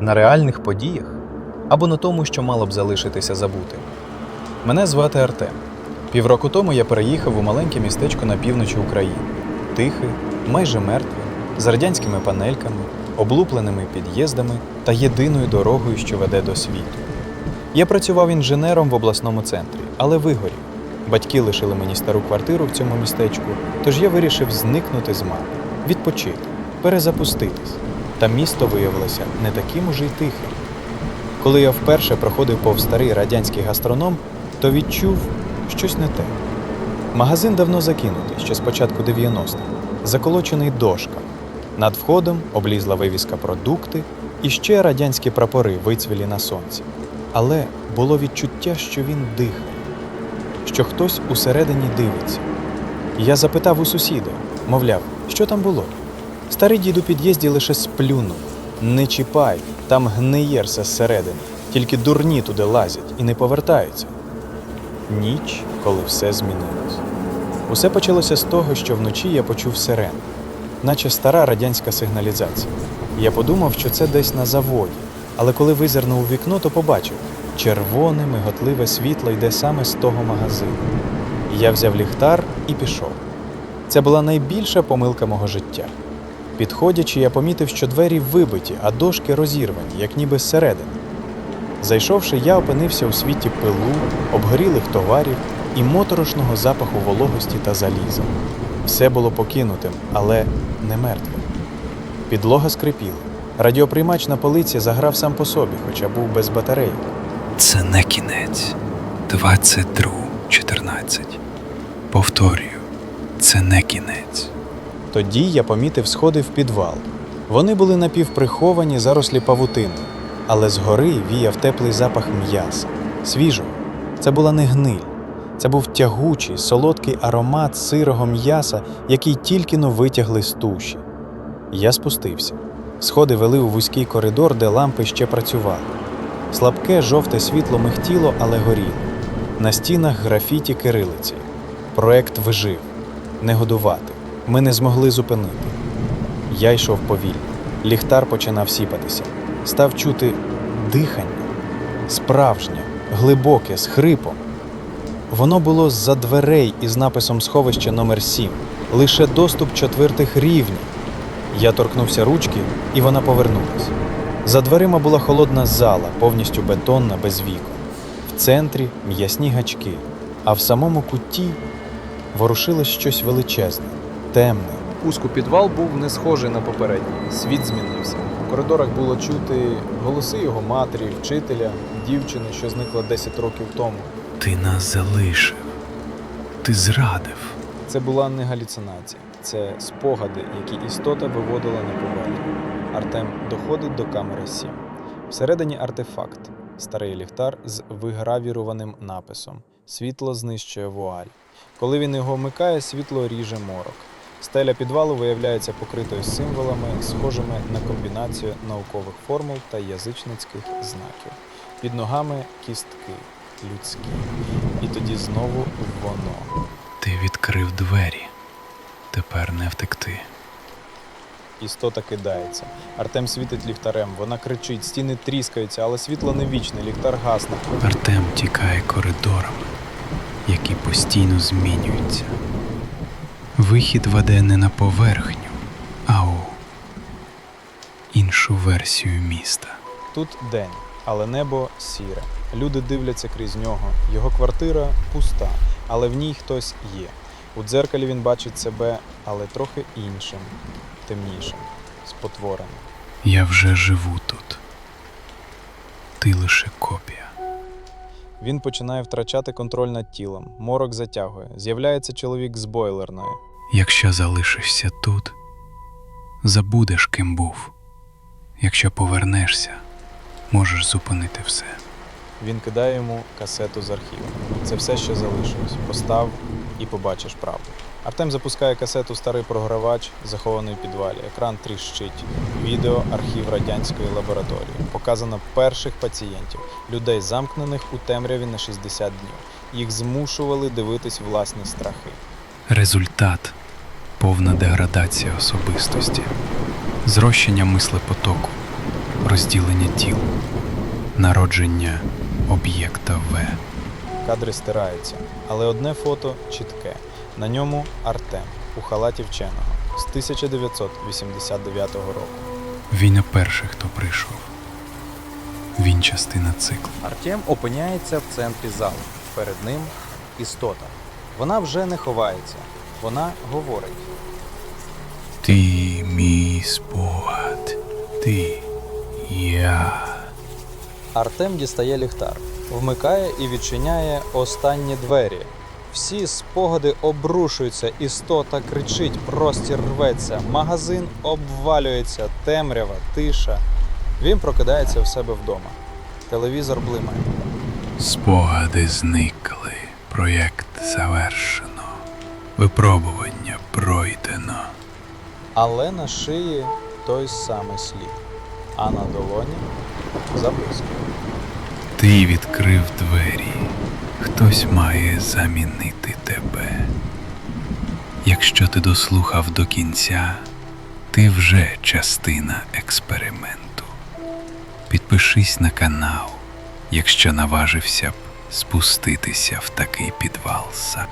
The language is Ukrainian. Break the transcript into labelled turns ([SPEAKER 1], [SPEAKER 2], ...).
[SPEAKER 1] на реальних подіях або на тому, що мало б залишитися забутим. Мене звати Артем. Півроку тому я переїхав у маленьке містечко на півночі України. Тихе, майже мертве, з радянськими панельками, облупленими під'їздами та єдиною дорогою, що веде до світу. Я працював інженером в обласному центрі, але вигорів. Батьки лишили мені стару квартиру в цьому містечку, тож я вирішив зникнути з мапи, відпочити, перезапуститись. Та місто виявилося не таким уже й тихим. Коли я вперше проходив повз старий радянський гастроном, то відчув щось не те. Магазин давно закинутий, ще з початку 90-х, заколочений дошками. Над входом облізла вивіска продукти і ще радянські прапори вицвілі на сонці. Але було відчуття, що він дихає, що хтось усередині дивиться. Я запитав у сусіда, мовляв, що там було. Старий дід у під'їзді лише сплюнув. Не чіпай, там гниє все зсередини, тільки дурні туди лазять і не повертаються. Ніч, коли все змінилось. Усе почалося з того, що вночі я почув сирену, наче стара радянська сигналізація. Я подумав, що це десь на заводі, але коли визирнув у вікно, то побачив червоне, миготливе світло йде саме з того магазину. Я взяв ліхтар і пішов. Це була найбільша помилка мого життя. Підходячи, я помітив, що двері вибиті, а дошки розірвані, як ніби зсередини. Зайшовши, я опинився у світі пилу, обгорілих товарів і моторошного запаху вологості та заліза. Все було покинутим, але не мертвим. Підлога скрипіла. Радіоприймач на полиці заграв сам по собі, хоча був без батарейки.
[SPEAKER 2] Це не кінець. 22.14. Повторюю, це не кінець.
[SPEAKER 1] Тоді я помітив сходи в підвал. Вони були напівприховані, зарослі павутиною, але згори віяв теплий запах м'яса, свіжого. Це була не гниль. Це був тягучий, солодкий аромат сирого м'яса, який тільки но витягли з туші. Я спустився. Сходи вели у вузький коридор, де лампи ще працювали. Слабке жовте світло михтіло, але горіло. На стінах графіті кирилиці. Проект вижив. Не годувати. Ми не змогли зупинити. Я йшов повільно. Ліхтар починав сіпатися. Став чути дихання. Справжнє, глибоке, з хрипом. Воно було з-за дверей із написом сховище номер 7 лише доступ четвертих рівнів. Я торкнувся ручки, і вона повернулась. За дверима була холодна зала, повністю бетонна, без вікон. В центрі м'ясні гачки, а в самому куті ворушилось щось величезне, темне. Узку підвал був не схожий на попередній. Світ змінився. У коридорах було чути голоси його матері, вчителя, дівчини, що зникла 10 років тому.
[SPEAKER 2] Ти нас залишив. Ти зрадив.
[SPEAKER 1] Це була не галюцинація, це спогади, які істота виводила на поверхню. Артем доходить до камери 7. Всередині артефакт старий ліхтар з вигравірованим написом. Світло знищує вуаль. Коли він його вмикає, світло ріже морок. Стеля підвалу виявляється покритою символами, схожими на комбінацію наукових формул та язичницьких знаків. Під ногами кістки людські. І тоді знову воно.
[SPEAKER 2] Ти відкрив двері. Тепер не втекти.
[SPEAKER 1] Істота кидається. Артем світить ліхтарем. Вона кричить, стіни тріскаються, але світло не вічне, ліхтар гасне.
[SPEAKER 2] Артем тікає коридорами, які постійно змінюються. Вихід веде не на поверхню, а у іншу версію міста.
[SPEAKER 1] Тут день, але небо сіре. Люди дивляться крізь нього. Його квартира пуста, але в ній хтось є. У дзеркалі він бачить себе, але трохи іншим, темнішим, спотвореним.
[SPEAKER 2] Я вже живу тут. Ти лише копія.
[SPEAKER 1] Він починає втрачати контроль над тілом. Морок затягує. З'являється чоловік з бойлерною.
[SPEAKER 2] Якщо залишишся тут, забудеш, ким був. Якщо повернешся, можеш зупинити все.
[SPEAKER 1] Він кидає йому касету з архіву. Це все, що залишилось. Постав і побачиш правду. Артем запускає касету старий програвач, захований в підвалі. Екран тріщить. Відео архів радянської лабораторії. Показано перших пацієнтів, людей, замкнених у темряві на 60 днів. Їх змушували дивитись власні страхи.
[SPEAKER 2] Результат повна деградація особистості, зрощення мислепотоку, розділення тіл, народження об'єкта В.
[SPEAKER 1] Кадри стираються, але одне фото чітке. На ньому Артем у халаті вченого з 1989 року.
[SPEAKER 2] Він не перший, хто прийшов. Він частина циклу.
[SPEAKER 1] Артем опиняється в центрі залу. Перед ним істота. Вона вже не ховається, вона говорить.
[SPEAKER 2] Ти мій спогад. Ти я.
[SPEAKER 1] Артем дістає ліхтар, вмикає і відчиняє останні двері. Всі спогади обрушуються, істота кричить, простір рветься, магазин обвалюється, темрява, тиша. Він прокидається в себе вдома. Телевізор блимає.
[SPEAKER 2] Спогади зникли. Проєкт завершено. Випробування пройдено.
[SPEAKER 1] Але на шиї той самий слід, а на долоні записка.
[SPEAKER 2] Ти відкрив двері. Хтось має замінити тебе. Якщо ти дослухав до кінця, ти вже частина експерименту. Підпишись на канал, якщо наважився б спуститися в такий підвал.